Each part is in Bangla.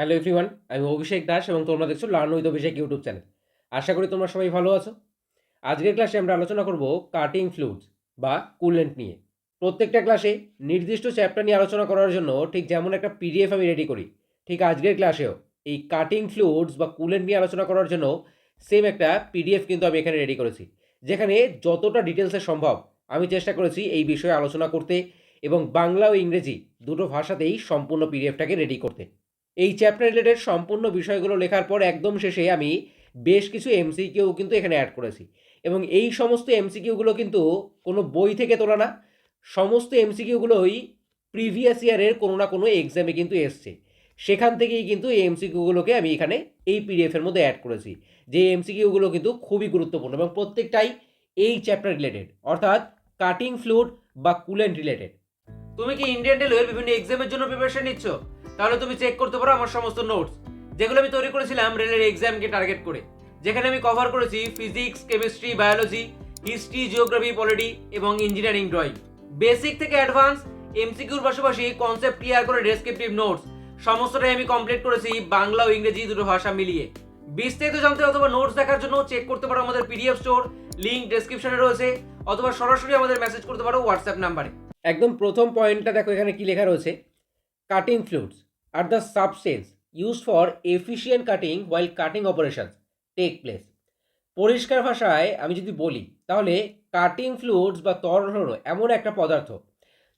হ্যালো এভরিওয়ান আমি অভিষেক দাস এবং তোমরা দেখছ learn with Abhishek YouTube channel আশা করি তোমরা সবাই ভালো আছো। আজকের ক্লাসে আমরা আলোচনা করব কাটিং ফ্লুইডস বা কুলেন্ট নিয়ে। প্রত্যেকটা ক্লাসে নির্দিষ্ট চ্যাপ্টার নিয়ে আলোচনা করার জন্য ঠিক যেমন একটা পিডিএফ আমি রেডি করি, ঠিক আজকের ক্লাসেও এই কাটিং ফ্লুইডস বা কুলেন্ট নিয়ে আলোচনা করার জন্য সেম একটা পিডিএফ কিন্তু আমি এখানে রেডি করেছি, যেখানে যতটা ডিটেলসে সম্ভব আমি চেষ্টা করেছি এই বিষয়ে আলোচনা করতে এবং বাংলা ও ইংরেজি দুটো ভাষাতেই সম্পূর্ণ পিডিএফটাকে রেডি করতে। এই চ্যাপ্টার রিলেটেড সম্পূর্ণ বিষয়গুলো লেখার পর একদম শেষে আমি বেশ কিছু এমসিকিউ কিন্তু এখানে অ্যাড করেছি। এবং এই সমস্ত এমসিকিউগুলো কিন্তু কোনো বই থেকে তোলা না। সমস্ত এমসিকিউগুলোই প্রিভিয়াস ইয়ারের কোনো না কোনো এক্সামে কিন্তু এসছে। সেখান থেকেই কিন্তু এই এমসিকিউগুলোকে আমি এখানে এই পিডিএফের মধ্যে অ্যাড করেছি। যে এমসিকিউগুলো কিন্তু খুবই গুরুত্বপূর্ণ এবং প্রত্যেকটাই এই চ্যাপ্টার রিলেটেড অর্থাৎ কাটিং ফ্লুড বা কুলেন্ট রিলেটেড তুমি কি ইন্ডিয়ান রেলওয়ের বিভিন্ন এক্সামের জন্য প্রিপারেশন নিচ্ছ? তাহলে তুমি চেক করতে পারো আমার সমস্ত নোটস যেগুলো আমি তৈরি করেছিলাম রেলের এক্সামকে টার্গেট করে। যেখানে আমি কভার করেছি physics chemistry biology history geography polity এবং ইঞ্জিনিয়ারিং ড্রয়িং বেসিক থেকে অ্যাডভান্স এমসিকিউর পাশাপাশি কনসেপ্ট ক্লিয়ার করে ডেসক্রিপটিভ নোটস সমস্তটাই আমি কমপ্লিট করেছি বাংলা ও ইংরেজি দুটো ভাষা মিলিয়ে। বিস্তারিত জানতে অথবা নোটস দেখার জন্য চেক করতে পারো আমাদের পিডিএফ স্টোর লিঙ্ক ডেসক্রিপশনে রয়েছে, অথবা সরাসরি আমাদের মেসেজ করতে পারো হোয়াটসঅ্যাপ নাম্বারে একদম প্রথম পয়েন্টটা দেখো এখানে কি লেখা রয়েছে? Cutting fluids are the substance use for efficient cutting while cutting operations take place পরিষ্কার ভাষায় আমি যদি বলি, তাহলে কাটিং ফ্লুইডস বা তরল হলো এমন একটা পদার্থ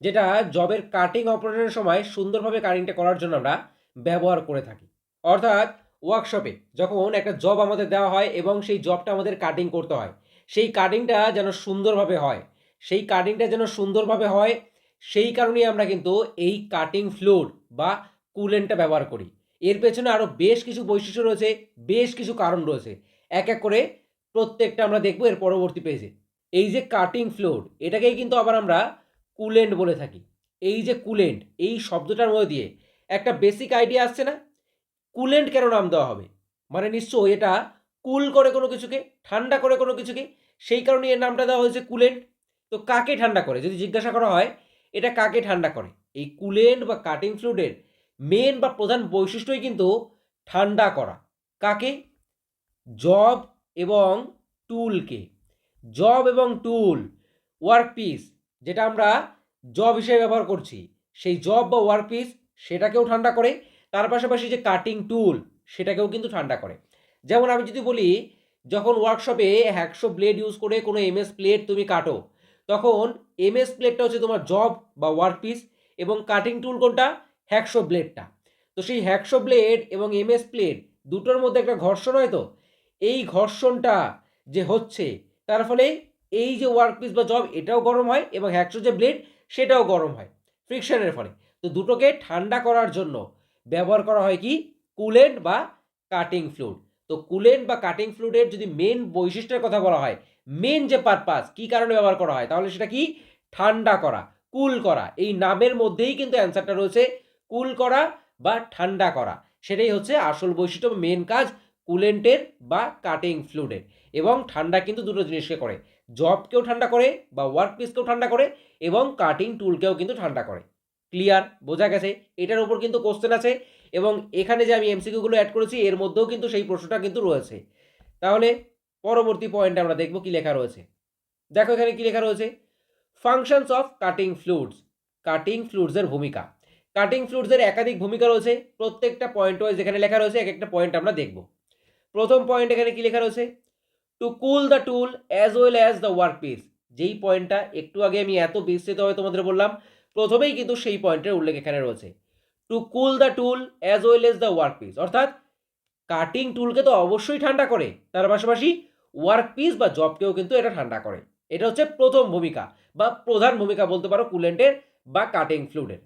যেটা জবের কাটিং অপারেশনের সময় সুন্দরভাবে কাটিংটা করার জন্য আমরা ব্যবহার করে থাকি। অর্থাৎ ওয়ার্কশপে যখন একটা জব আমাদের দেওয়া হয় এবং সেই জবটা আমাদের কাটিং করতে হয়, সেই কাটিংটা যেন সুন্দরভাবে হয়, সেই কাটিংটা যেন সুন্দরভাবে হয়, সেই কারণেই আমরা কিন্তু এই কাটিং ফ্লুইড বা কুলেন্টটা ব্যবহার করি। এর পেছনে আরও বেশ কিছু বৈশিষ্ট্য রয়েছে, বেশ কিছু কারণ রয়েছে। এক এক করে প্রত্যেকটা আমরা দেখব এর পরবর্তী পেজে এই যে কাটিং ফ্লুইড এটাকেই কিন্তু আবার আমরা কুলেন্ট বলে থাকি। এই যে কুলেন্ট, এই শব্দটার মধ্যে দিয়ে একটা বেসিক আইডিয়া আসছে না? কুলেন্ট কেন নাম দেওয়া হবে? মানে নিশ্চয়ই এটা কুল করে কোনো কিছুকে, ঠান্ডা করে কোনো কিছুকে, সেই কারণে এর নামটা দেওয়া হয়েছে কুলেন্ট। তো কাকে ঠান্ডা করে? যদি জিজ্ঞাসা করা হয়, এটা কাকে ঠান্ডা করে? এই কুলেন্ট বা কাটিং ফ্লুইডের মেন বা প্রধান বৈশিষ্ট্যই কিন্তু ঠান্ডা করা। কাকে? জব এবং টুলকে জব এবং টুল ওয়ার্ক পিস যেটা আমরা জব হিসেবে ব্যবহার করছি। সেই জব বা ওয়ার্ক পিস সেটাকেও ঠান্ডা করে, তার পাশাপাশি যে কাটিং টুল সেটাকেও কিন্তু ঠান্ডা করে। যেমন আমি যদি বলি, যখন ওয়ার্কশপে হ্যাকশো ব্লেড ইউজ করে কোনো এমএস প্লেট তুমি কাটো, তখন এমএস প্লেটটা হচ্ছে তোমার জব বা ওয়ার্ক পিস এবং কাটিং টুল কোনটা? হ্যাকশো ব্লেডটা। তো সেই হ্যাকশো ব্লেড এবং এমএস প্লেট দুটোর মধ্যে একটা ঘর্ষণ হয় তো? এই ঘর্ষণটা যে হচ্ছে, তার ফলে এই যে ওয়ার্ক পিস বা জব এটাও গরম হয় এবং হ্যাকশো যে ব্লেড সেটাও গরম হয় ফ্রিকশনের ফলে। তো দুটোকে ঠান্ডা করার জন্য ব্যবহার করা হয় কি? কুলেন্ট বা কাটিং ফ্লুড তো কুলেন্ট বা কাটিং ফ্লুডের যদি মেন বৈশিষ্ট্যের কথা বলা হয় মেন যে পারপাস কি কারণে ব্যবহার করা হয়? তাহলে সেটা কি? ঠান্ডা করা কুল করা। এই নামের মধ্যেই কিন্তু অ্যান্সারটা রয়েছে কুল করা বা ঠান্ডা করা। সেটাই হচ্ছে আসল বৈশিষ্ট্য মেন কাজ কুলেন্টের বা কাটিং ফ্লুইডের এবং ঠান্ডা কিন্তু দুটো জিনিসকে করে। জবকেও ঠান্ডা করে বা ওয়ার্ক পিসকেও ঠান্ডা করে এবং কাটিং টুলকেও কিন্তু ঠান্ডা করে। ক্লিয়ার বোঝা গেছে? এটার উপর কিন্তু কোশ্চেন আছে এবং এখানে যে আমি এমসিকিউগুলো অ্যাড করেছি, এর মধ্যেও কিন্তু সেই প্রশ্নটা কিন্তু রয়েছে। তাহলে পরবর্তী পয়েন্টে আমরা দেখব কি লেখা রয়েছে। দেখো এখানে কি লেখা রয়েছে? Functions of cutting fluids cutting ফ্লুইডসের ভূমিকা। কাটিং ফ্লুইডসের একাধিক ভূমিকা রয়েছে। প্রত্যেকটা পয়েন্ট ওয়াইজ যেখানে লেখা রয়েছে এক একটা পয়েন্ট আমরা দেখব। প্রথম পয়েন্ট এখানে কি লেখা রয়েছে? To cool the tool as well as the work piece যেই পয়েন্টটা একটু আগে আমি এত বিস্তৃতভাবে তোমাদের বললাম, প্রথমেই কিন্তু সেই পয়েন্টের উল্লেখ এখানে রয়েছে। To cool the tool as well as the work piece অর্থাৎ কাটিং টুলকে তো অবশ্যই ঠান্ডা করে। তার পাশাপাশি ওয়ার্ক পিস বা জবকেও কিন্তু এটা ঠান্ডা করে। এটা হচ্ছে প্রথম ভূমিকা বা প্রধান ভূমিকা বলতে পারো কুলেন্টের বা কাটিং ফ্লুইডের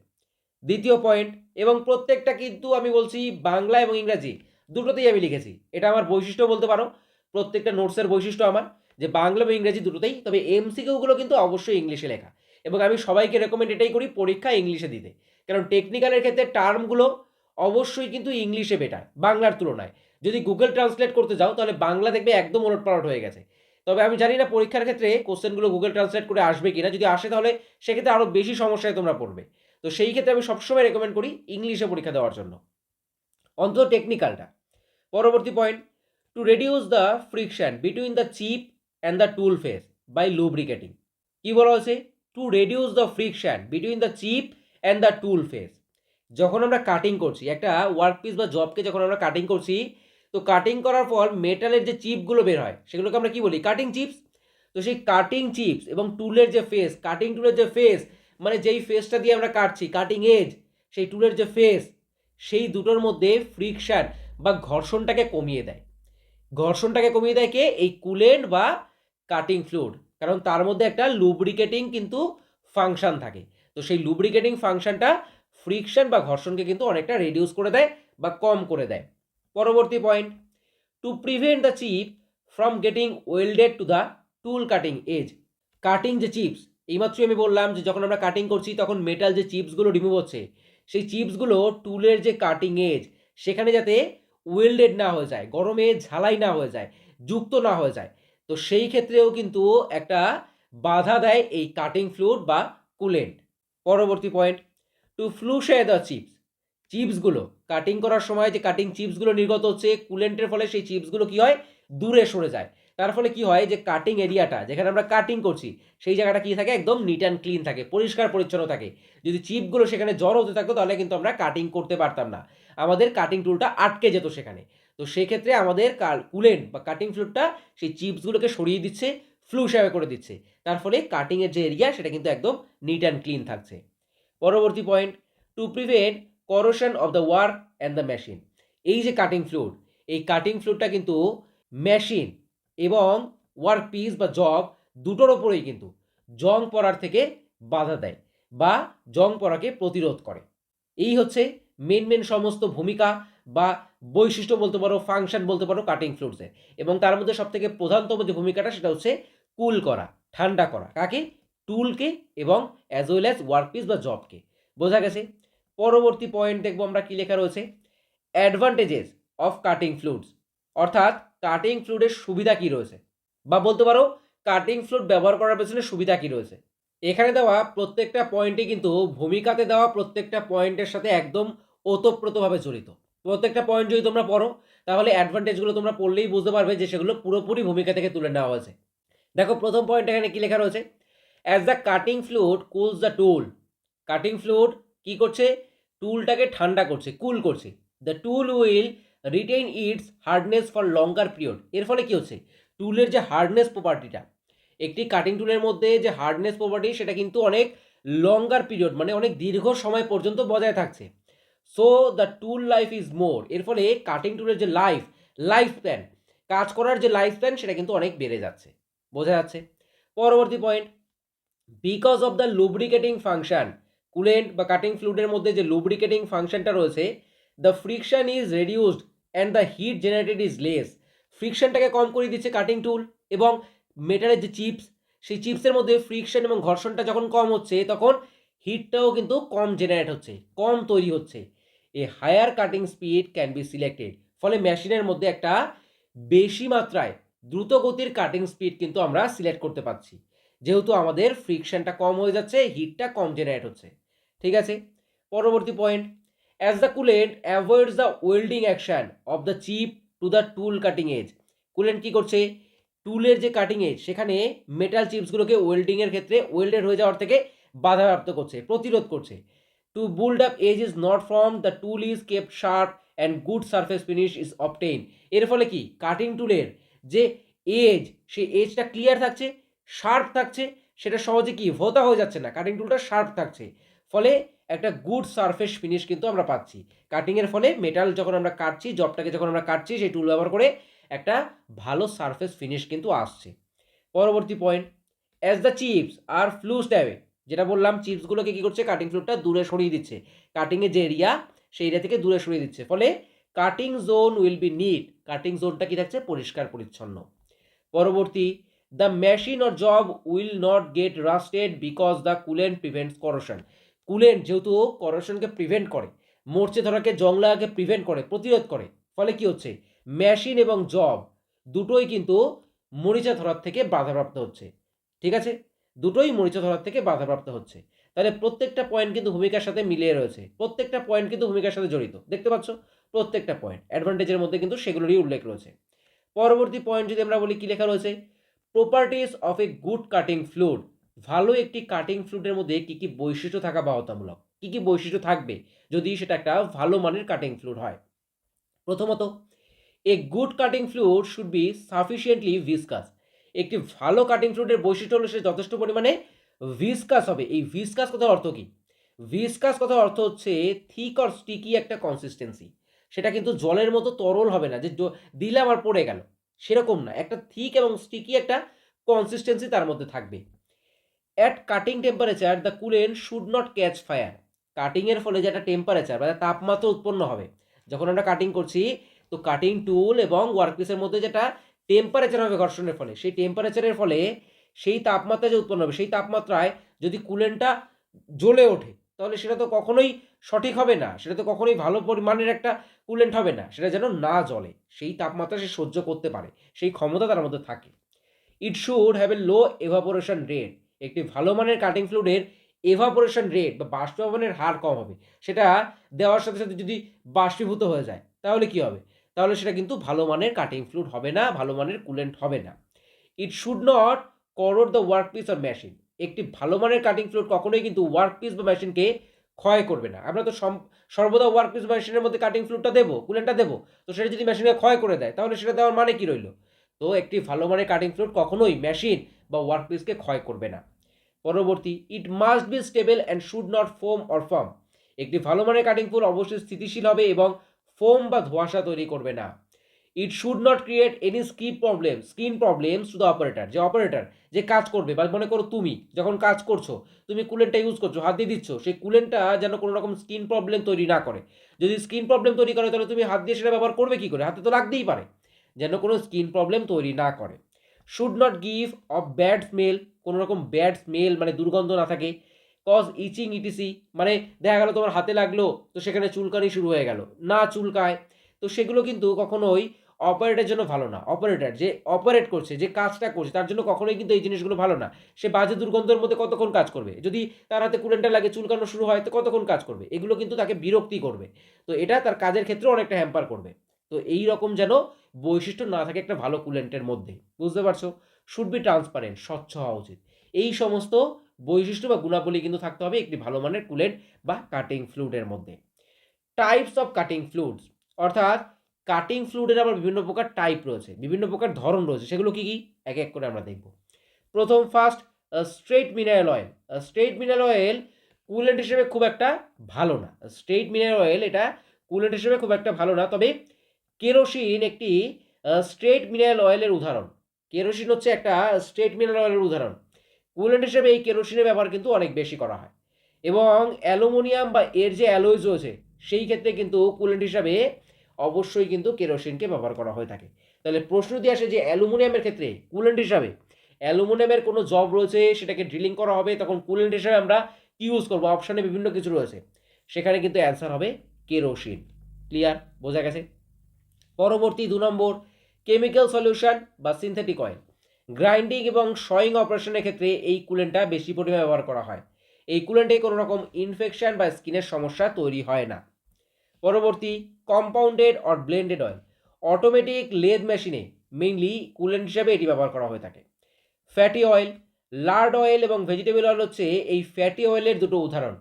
দ্বিতীয় পয়েন্ট এবং প্রত্যেকটা কিন্তু আমি বলছি বাংলা এবং ইংরাজি, দুটোতেই আমি লিখেছি। এটা আমার বৈশিষ্ট্য বলতে পারো, প্রত্যেকটা নোটসের বৈশিষ্ট্য আমার, যে বাংলা এবং ইংরাজি দুটোতেই, তবে এমসিকিউগুলো কিন্তু অবশ্যই ইংলিশে লেখা। এবং আমি সবাইকে রেকমেন্ড এটাই করি, পরীক্ষা ইংলিশে দিতে। কারণ টেকনিক্যালের ক্ষেত্রে টার্মগুলো অবশ্যই কিন্তু ইংলিশে বেটার বাংলার তুলনায়। যদি গুগল ট্রান্সলেট করতে যাও, তাহলে বাংলা দেখবে একদম ওলট পালট হয়ে গেছে। তবে আমি জানি না পরীক্ষার ক্ষেত্রে কোশ্চেনগুলো গুগল ট্রান্সলেট করে আসবে কিনা, যদি আসে তাহলে সেক্ষেত্রে আরও বেশি সমস্যায় তোমরা পড়বে। তো সেই ক্ষেত্রে আমি সবসময় রেকমেন্ড করি ইংলিশে পরীক্ষা দেওয়ার জন্য। অন্তত টেকনিক্যালটা পরবর্তী point to reduce the friction between the chip and the tool face by lubricating কী বলা হয়েছে? To reduce the friction between the chip and the tool face যখন আমরা কাটিং করছি, একটা ওয়ার্ক পিস বা জবকে যখন আমরা কাটিং করছি, তো কাটিং করার পর মেটালের যে চিপগুলো বের হয়, সেগুলোকে আমরা কি বলি? কাটিং চিপস তো সেই কাটিং চিপস এবং টুলের যে ফেস কাটিং টুলের যে ফেস মানে যেই ফেসটা দিয়ে আমরা কাটছি কাটিং এজ সেই টুলের যে ফেস সেই দুটোর মধ্যে ফ্রিকশন বা ঘর্ষণটাকে কমিয়ে দেয়। ঘর্ষণটাকে কমিয়ে দেয় কে? এই কুলেন্ট বা কাটিং ফ্লুইড কারণ তার মধ্যে একটা লুব্রিকেটিং কিন্তু ফাংশন থাকে। তো সেই লুব্রিকেটিং ফাংশনটা ফ্রিকশন বা ঘর্ষণকে কিন্তু অনেকটা রিডিউস করে দেয় বা কম করে দেয়। পরবর্তী point to prevent the chip from getting welded to the tool cutting edge cutting যে চিপস এইমাত্রই আমি বললাম যে যখন আমরা কাটিং করছি, তখন মেটাল যে চিপসগুলো রিমুভ হচ্ছে, সেই চিপসগুলো টুলের যে কাটিং এজ সেখানে যাতে ওয়েল্ডেড না হয়ে যায়, গরমে ঝালাই না হয়ে যায়, যুক্ত না হয়ে যায়, তো সেই ক্ষেত্রেও কিন্তু একটা বাধা দেয় এই কাটিং ফ্লুইড বা কুলেন্ট পরবর্তী point to flu flush the chips চিপসগুলো cutting করার সময় যে কাটিং চিপসগুলো নির্গত হচ্ছে কুলেন্টের ফলে সেই চিপসগুলো কি হয়? দূরে সরে যায়। তার ফলে কি হয় যে কাটিং এরিয়াটা যেখানে আমরা কাটিং করছি, সেই জায়গাটা কি থাকে? একদম নিট অ্যান্ড ক্লিন থাকে, পরিষ্কার পরিচ্ছন্ন থাকে। যদি চিপগুলো সেখানে জড় হতে থাকতো, তাহলে কিন্তু আমরা কাটিং করতে পারতাম না। আমাদের কাটিং টুলটা আটকে যেত সেখানে। তো সেক্ষেত্রে আমাদের কুলেন বা কাটিং ফ্লুটটা সেই চিপসগুলোকে সরিয়ে দিচ্ছে ফ্লু হিসাবে করে দিচ্ছে। তার ফলে কাটিংয়ের যে এরিয়া সেটা কিন্তু একদম নিট অ্যান্ড ক্লিন থাকছে। পরবর্তী point to prevent corrosion of the work and the machine এই যে কাটিং ফ্লুড এই কাটিং ফ্লুডটা কিন্তু মেশিন এবং ওয়ার্ক পিস বা জব দুটোর ওপরেই কিন্তু জং পড়ার থেকে বাধা দেয় বা জং পড়াকে প্রতিরোধ করে। এই হচ্ছে মেন মেন সমস্ত ভূমিকা বা বৈশিষ্ট্য বলতে পারো ফাংশন বলতে পারো কাটিং ফ্লুটসের এবং তার মধ্যে সবথেকে প্রধানতম যে ভূমিকাটা সেটা হচ্ছে কুল করা, ঠান্ডা করা। কাকে? টুলকে এবং অ্যাজ ওয়েল অ্যাজ ওয়ার্কপিস বা জবকে বোঝা গেছে? পরবর্তী পয়েন্ট দেখব আমরা কী লেখা রয়েছে? অ্যাডভান্টেজেস অফ কাটিং ফ্লুইডস অর্থাৎ কাটিং ফ্লুডের সুবিধা কী রয়েছে? বা বলতে পারো কাটিং ফ্লুইড ব্যবহার করার পেছনে সুবিধা কী রয়েছে? এখানে দেওয়া প্রত্যেকটা পয়েন্টই কিন্তু ভূমিকাতে দেওয়া প্রত্যেকটা পয়েন্টের সাথে একদম ওতপ্রোতভাবে জড়িত। প্রত্যেকটা পয়েন্ট যদি তোমরা পড়ো, তাহলে অ্যাডভান্টেজগুলো তোমরা পড়লেই বুঝতে পারবে যে সেগুলো পুরোপুরি ভূমিকা থেকে তুলে নেওয়া হয়েছে। দেখো, প্রথম পয়েন্ট এখানে কী লেখা রয়েছে? As the cutting fluid cools the tool cutting fluid কী করছে? টুলটাকে ঠান্ডা করছে কুল করছে। The tool will retain its hardness for longer period এর ফলে কী হচ্ছে? টুলের যে হার্ডনেস প্রপার্টিটা একটি কাটিং টুলের মধ্যে যে হার্ডনেস প্রপার্টি সেটা কিন্তু অনেক লঙ্গার পিরিয়ড মানে অনেক দীর্ঘ সময় পর্যন্ত বজায় থাকছে। So the tool life is more এর ফলে কাটিং টুলের যে লাইফ লাইফ স্প্যান কাজ করার যে লাইফ স্প্যান সেটা কিন্তু অনেক বেড়ে যাচ্ছে। বোঝা যাচ্ছে? পরবর্তী point because of the lubricating function coolant বা কাটিং ফ্লুইডের মধ্যে যে লুব্রিকেটিং ফাংশনটা রয়েছে the friction is reduced and the heat generated is less ফ্রিকশনটাকে কম করে দিচ্ছে কাটিং টুল এবং মেটালের যে চিপস সেই চিপসের মধ্যে ফ্রিকশন এবং ঘর্ষণটা যখন কম হচ্ছে, তখন হিটটাও কিন্তু কম জেনারেট হচ্ছে, কম তৈরি হচ্ছে। A higher cutting speed can be selected ফলে মেশিনের মধ্যে একটা বেশি মাত্রায় দ্রুত গতির কাটিং স্পিড কিন্তু আমরা সিলেক্ট করতে পারছি। যেহেতু আমাদের ফ্রিকশনটা কম হয়ে যাচ্ছে হিটটা কম জেনারেট হচ্ছে। ঠিক আছে? পরবর্তী point as the coolant avoids the welding action of the chip to the tool cutting edge coolant কী করছে? টুলের যে কাটিং এজ সেখানে মেটাল চিপসগুলোকে ওয়েল্ডিংয়ের ক্ষেত্রে ওয়েল্ডেড হয়ে যাওয়ার থেকে বাধাপ্রাপ্ত করছে, প্রতিরোধ করছে। To built up edge is not from the tool is kept sharp and good surface finish is obtain এর ফলে কি? কাটিং টুলের যে এজ সেই এজটা ক্লিয়ার থাকছে শার্প থাকছে, সেটা সহজে কি? ভোতা হয়ে যাচ্ছে না। কাটিং টুলটা শার্প থাকছে। ফলে একটা গুড সারফেস ফিনিশ কিন্তু আমরা পাচ্ছি। কাটিংয়ের ফলে মেটাল যখন আমরা কাটছি জবটাকে যখন আমরা কাটছি, সেই টুল ব্যবহার করে একটা ভালো সারফেস ফিনিশ কিন্তু আসছে। পরবর্তী point as the chips are flu স্ট্যাবে যেটা বললাম চিপসগুলোকে কী করছে? কাটিং ফ্লুটটা দূরে সরিয়ে দিচ্ছে। কাটিংয়ের যে এরিয়া সেই এরিয়া থেকে দূরে সরিয়ে দিচ্ছে। ফলে cutting zone will be neat cutting জোনটা কী থাকছে? পরিষ্কার, পরিচ্ছন্ন। পরবর্তী the machine or job will not get rusted because the coolant prevents corrosion coolant যেহেতু করোশনকে প্রিভেন্ট করে মরচে ধরাকে জং লাগাকে প্রিভেন্ট করে, প্রতিরোধ করে, ফলে কি হচ্ছে? মেশিন এবং জব দুটোই কিন্তু মরিচা ধরার থেকে বাধাপ্রাপ্ত হচ্ছে, ঠিক আছে? দুটোই মরিচা ধরার থেকে বাধাপ্রাপ্ত হচ্ছে। তাহলে প্রত্যেকটা পয়েন্ট কিন্তু ভূমিকার সাথে মিলিয়ে রয়েছে, প্রত্যেকটা পয়েন্ট কিন্তু ভূমিকার সাথে জড়িত, দেখতে পাচ্ছ? প্রত্যেকটা পয়েন্ট অ্যাডভান্টেজের মধ্যে কিন্তু সেগুলোরই উল্লেখ রয়েছে। পরবর্তী পয়েন্ট যদি আমরা বলি, কী লেখা রয়েছে? Properties of a good cutting fluid ভালো একটি কাটিং ফ্লুডের মধ্যে কী কী বৈশিষ্ট্য থাকা বাধ্যতামূলক? কী কী বৈশিষ্ট্য থাকবে যদি সেটা একটা ভালো মানের কাটিং ফ্লুড হয়? প্রথমত a good cutting fluid should be sufficiently viscous একটি ভালো কাটিং ফ্লুডের বৈশিষ্ট্য হলো সে যথেষ্ট পরিমাণে ভিসকাস হবে। এই ভিসকাস কথার অর্থ কী? ভিসকাস কথার অর্থ হচ্ছে থিক অর স্টিকি একটা কনসিস্টেন্সি সেটা কিন্তু জলের মতো তরল হবে না, যে দিলাম আর পড়ে গেল। সেরকম না। একটা থিক এবং স্টিকি একটা কনসিস্টেন্সি তার মধ্যে থাকবে। At cutting temperature the coolant should not catch fire কাটিংয়ের ফলে যে একটা টেম্পারেচার বা তাপমাত্রা উৎপন্ন হবে। যখন আমরা কাটিং করছি, তো কাটিং টুল এবং ওয়ার্কপিসের মধ্যে যেটা টেম্পারেচার হবে ঘর্ষণের ফলে, সেই টেম্পারেচারের ফলে সেই তাপমাত্রা যে উৎপন্ন হবে, সেই তাপমাত্রায় যদি কুলেনটা জ্বলে ওঠে, তাহলে সেটা তো কখনোই সঠিক হবে না। সেটা তো কখনোই ভালো পরিমাণের একটা কুলেন্ট হবে না। সেটা যেন না জ্বলে। সেই তাপমাত্রা সে সহ্য করতে পারে। সেই ক্ষমতা তার মধ্যে থাকে। It should have a low evaporation rate একটি ভালো মানের কাটিং ফ্লুডের এভাপোরেশন রেট বা বাষ্পীভবনের হার কম হবে। সেটা দেওয়ার সাথে সাথে যদি বাষ্পীভূত হয়ে যায়, তাহলে কি হবে? তাহলে সেটা কিন্তু ভালো মানের কাটিং ফ্লুড হবে না, ভালো মানের কুলেন্ট হবে না। It should not corrode the work piece or machine একটি ভালো মানের কাটিং ফ্লুড কখনোই কিন্তু ওয়ার্ক পিস বা মেশিনকে ক্ষয় করবে না। আমরা তো সর্বদা ওয়ার্ক পিস মেশিনের মধ্যে কাটিং ফ্লুডটা দেবো কুলেন্টটা দেবো। তো সেটা যদি মেশিনকে ক্ষয় করে দেয়, তাহলে সেটা দেওয়ার মানে কি রইল? তো একটি ভালো মানের কাটিং ফ্লুড কখনোই মেশিন বা ওয়ার্ক পিসকে ক্ষয় করবে না। পরবর্তী it must be stable and should not foam or form একটি ভালো মানের কাটিং ফ্লুড অবশ্যই স্থিতিশীল হবে এবং ফোম বা ধোঁয়াশা তৈরি করবে না। It should not create any skin problem skin problem to the operator যে অপারেটর যে কাজ করবে বা মনে করো তুমি, যখন কাজ করছ, তুমি কুলেন্টটা ইউজ করছ, হাত দিয়ে দিচ্ছ, সেই কুলেন্টটা যেন কোনো রকম স্কিন প্রবলেম তৈরি না করে। যদি স্কিন প্রবলেম তৈরি করে, তাহলে তুমি হাত দিয়ে সেটা ব্যবহার করবে কী করে? হাতে তো লাগতেই পারে। যেন কোনো স্কিন প্রবলেম তৈরি না করে। Should not give off bad smell কোনো রকম ব্যাড স্মেল মানে দুর্গন্ধ না থাকে। কজ ইচিং ইটিসি মানে দেখা গেল তোমার হাতে লাগল, তো সেখানে চুলকানি শুরু হয়ে গেল। না চুলকায়। তো সেগুলো কিন্তু কখনোই অপারেটের জন্য ভালো না। অপারেটর যে অপারেট করছে, যে কাজটা করছে, তার জন্য কখনোই কিন্তু এই জিনিসগুলো ভালো না। সে বাজে দুর্গন্ধের মধ্যে কতক্ষণ কাজ করবে? যদি তার হাতে কুলেন্টটা লাগে, চুলকানো শুরু হয়, তো কতক্ষণ কাজ করবে? এগুলো কিন্তু তাকে বিরক্তি করবে। তো এটা তার কাজের ক্ষেত্রে অনেকটা হ্যাম্পার করবে। তো এই রকম যেন বৈশিষ্ট্য না থাকে একটা ভালো কুলেন্টের মধ্যে। বুঝতে পারছ? শুড বি ট্রান্সপারেন্ট স্বচ্ছ হওয়া উচিত। এই সমস্ত বৈশিষ্ট্য বা গুণাবলী কিন্তু থাকতে হবে একটি ভালো মানের কুলেন্ট বা কাটিং ফ্লুডের মধ্যে। টাইপস অফ কাটিং ফ্লুডস অর্থাৎ কাটিং ফ্লুডের আবার বিভিন্ন প্রকার টাইপ রয়েছে, বিভিন্ন প্রকার ধরন রয়েছে, সেগুলো কী কী? এক এক করে আমরা দেখব। প্রথম first straight mineral oil straight mineral oil coolant হিসেবে খুব একটা ভালো না। স্ট্রেট মিনারেল অয়েল এটা কুলেন্ট হিসেবে খুব একটা ভালো না, তবে কেরোসিন একটি স্ট্রেট মিনারেল অয়েলের উদাহরণ। কেরোসিন হচ্ছে একটা স্ট্রেট মিনারেল অয়েলের উদাহরণ। কুলেন্ট হিসেবে এই কেরোসিনের ব্যবহার কিন্তু অনেক বেশি করা হয়। এবং অ্যালুমিনিয়াম বা এর যে অ্যালয়েজ রয়েছে, সেই ক্ষেত্রে কিন্তু কুলেন্ট হিসাবে অবশ্যই কিন্তু কেরোসিনকে ব্যবহার করা হয়ে থাকে। তাহলে প্রশ্ন দিয়ে আসে যে অ্যালুমিনিয়ামের ক্ষেত্রে কুলেন্ট হিসাবে অ্যালুমিনিয়ামের কোনো জব রয়েছে, সেটাকে ড্রিলিং করা হবে, তখন কুলেন্ট হিসাবে আমরা কি ইউজ করব? অপশানে বিভিন্ন কিছু রয়েছে। সেখানে কিন্তু অ্যান্সার হবে কেরোসিন। ক্লিয়ার বোঝা গেছে? পরবর্তী দু নম্বর কেমিক্যাল সলিউশন বা সিনথেটিক অয়েল গ্রাইন্ডিং এবং শয়িং অপারেশনের ক্ষেত্রে এই কুলেন্টটা বেশি পরিমাণে ব্যবহার করা হয়। এই কুলেন্টে কোনো রকম ইনফেকশন বা স্কিনের সমস্যা তৈরি হয় না। পরবর্তী compounded or blended oil automatic lathe মেশিনে মেইনলি কুলেন্ট হিসাবে এটি ব্যবহার করা হয়ে থাকে। ফ্যাটি অয়েল লার্ড অয়েল এবং ভেজিটেবল অয়েল হচ্ছে এই ফ্যাটি অয়েলের দুটো উদাহরণ।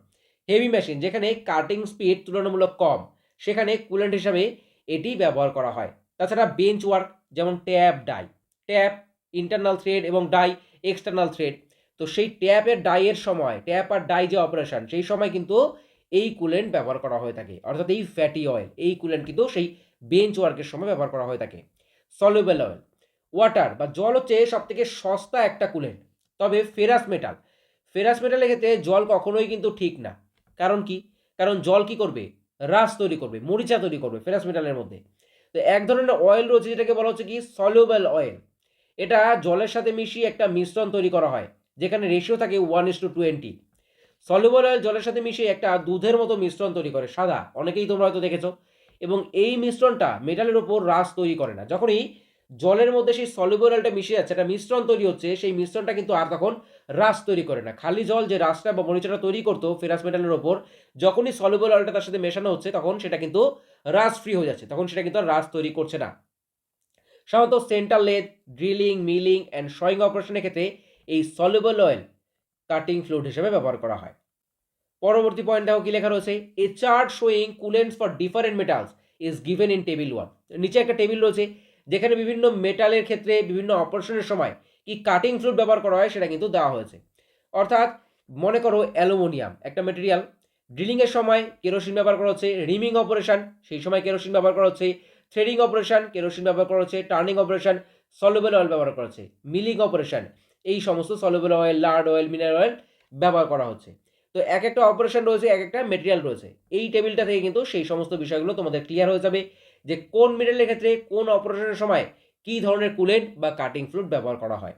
হেভি মেশিন যেখানে কাটিং স্পিড তুলনামূলক কম, সেখানে কুলেন্ট হিসাবে এটি ব্যবহার করা হয়। তাছাড়া বেঞ্চ ওয়ার্ক যেমন tap die tap internal thread এবং ডাই এক্সটার্নাল থ্রেড তো সেই ট্যাপের ডাইয়ের সময় ট্যাপ আর ডাই যে অপারেশন সেই সময় কিন্তু এই কুলেন্ট ব্যবহার করা হয়ে থাকে। অর্থাৎ এই ফ্যাটি অয়েল এই কুলেন্ট কিন্তু সেই বেঞ্চ ওয়ার্কের সময় ব্যবহার করা হয়ে থাকে। সলিউবেল অয়েল ওয়াটার বা জল হচ্ছে সব থেকে সস্তা একটা কুলেন্ট তবে ফেরাস মেটাল ফেরাস মেটালের ক্ষেত্রে জল কখনোই কিন্তু ঠিক না। কারণ কি? কারণ জল কি করবে? রাস তৈরি করবে, মরিচা তৈরি করবে, ফেরাস মেটালের মধ্যে। তো এক ধরনের অয়েল রয়েছে যেটাকে বলা হচ্ছে কি? সলিউবেল অয়েল এটা জলের সাথে মিশিয়ে একটা মিশ্রণ তৈরি করা হয়, যেখানে রেশিও থাকে one is to twenty soluble oil জলের সাথে মিশিয়ে একটা দুধের মতো মিশ্রণ তৈরি করে, সাদা। অনেকেই তোমরা হয়তো দেখেছ। এবং এই মিশ্রণটা মেটালের ওপর রাস তৈরি করে না। যখনই জলের মধ্যে সেই সলিউবল অয়েলটা মিশে যাচ্ছে, একটা মিশ্রণ তৈরি হচ্ছে, সেই মিশ্রণটা কিন্তু আর তখন রাস তৈরি করে না। খালি জল যে রাসটা বা মরিচাটা তৈরি করতো ফেরাস মেটালের ওপর, যখনই সলিউবল অয়েলটা তার সাথে মেশানো হচ্ছে, তখন সেটা কিন্তু রাস্ট ফ্রি হয়ে যাচ্ছে, তখন সেটা কিন্তু আর রাস্ট তৈরি করছে না। সাধারণত center lathe drilling milling and sawing অপারেশনের ক্ষেত্রে এই সলিউবল অয়েল কাটিং ফ্লুইড হিসেবে ব্যবহার করা হয়। পরবর্তী পয়েন্ট দেখো কি লেখা রয়েছে? A chart showing coolants for different metals is given in table one নিচে একটা টেবিল রয়েছে যেখানে বিভিন্ন মেটালের ক্ষেত্রে বিভিন্ন অপারেশনের সময় কি কাটিং ফ্লুইড ব্যবহার করা হয় সেটা কিন্তু দেওয়া হয়েছে। অর্থাৎ মনে করো অ্যালুমিনিয়াম একটা মেটেরিয়াল ড্রিলিংয়ের সময় কেরোসিন ব্যবহার করা হচ্ছে রিমিং অপারেশন সেই সময় কেরোসিন ব্যবহার করা হচ্ছে থ্রেডিং অপারেশন কেরোসিন ব্যবহার করা হচ্ছে টার্নিং অপারেশন সলিউবল অয়েল ব্যবহার করা হচ্ছে মিলিং অপারেশন এই সমস্ত soluble oil lard oil mineral oil ব্যবহার করা হচ্ছে। তো এক একটা অপারেশন রয়েছে, এক একটা মেটেরিয়াল রয়েছে। এই টেবিলটা থেকে কিন্তু সেই সমস্ত বিষয়গুলো তোমাদের ক্লিয়ার হয়ে যাবে। যে কোন মেটেরিয়ালের ক্ষেত্রে কোন অপারেশনের সময় কী ধরনের কুলেন্ট বা কাটিং ফ্লুইড ব্যবহার করা হয়।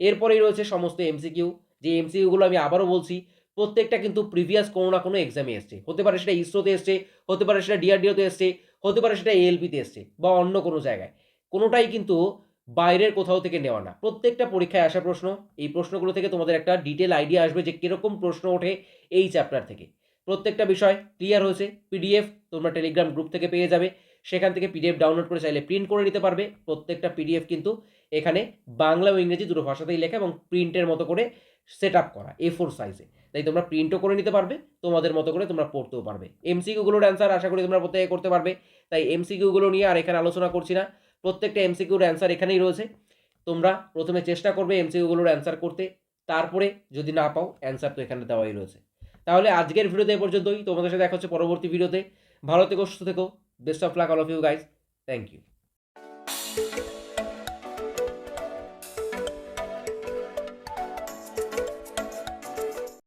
এরপরেই রয়েছে সমস্ত এমসিকিউ যে এমসিকিউগুলো আমি আবারও বলছি, প্রত্যেকটা কিন্তু প্রিভিয়াস কোনো না কোনো এক্সামে এসছে। হতে পারে সেটা ইসরোতে এসছে, হতে পারে সেটা ডিআরডিওতে এসছে, হতে পারে সেটা এএলপিতে এসছে বা অন্য কোনো জায়গায়। কোনোটাই কিন্তু বাইরের কোথাও থেকে নেওয়া না। প্রত্যেকটা পরীক্ষায় আসা প্রশ্ন, এই প্রশ্নগুলো থেকে তোমাদের একটা ডিটেল আইডিয়া আসবে যে কীরকম প্রশ্ন ওঠে এই চ্যাপ্টার থেকে। প্রত্যেকটা বিষয় ক্লিয়ার হয়েছে পিডিএফ তোমরা টেলিগ্রাম গ্রুপ থেকে পেয়ে যাবে। সেখান থেকে পিডিএফ ডাউনলোড করে চাইলে প্রিন্ট করে নিতে পারবে। প্রত্যেকটা পিডিএফ কিন্তু এখানে বাংলা ও ইংরেজি দুটো ভাষাতেই লেখা এবং প্রিন্টের মতো করে সেট আপ করা এ ফোর সাইজে তাই তোমরা প্রিন্টও করে নিতে পারবে, তোমাদের মতো করে তোমরা পড়তেও পারবে। এমসিকিউগুলোর অ্যান্সার আশা করি তোমরা প্রত্যেকে করতে পারবে। তাই এমসিকিউগুলো নিয়ে আর এখানে আলোচনা করছি না। প্রত্যেকটা এমসিকিউর অ্যান্সার এখানেই রয়েছে। তোমরা প্রথমে চেষ্টা করবে এমসিকিউগুলোর অ্যান্সার করতে, তারপরে যদি না পাও অ্যান্সার তো এখানে দেওয়াই রয়েছে। তাহলে আজকের ভিডিওতে এ পর্যন্তই। তোমাদের সাথে দেখা হচ্ছে পরবর্তী ভিডিওতে। ভালো থেকো, সুস্থ থেকো। Best of luck, all of you guys. Thank you.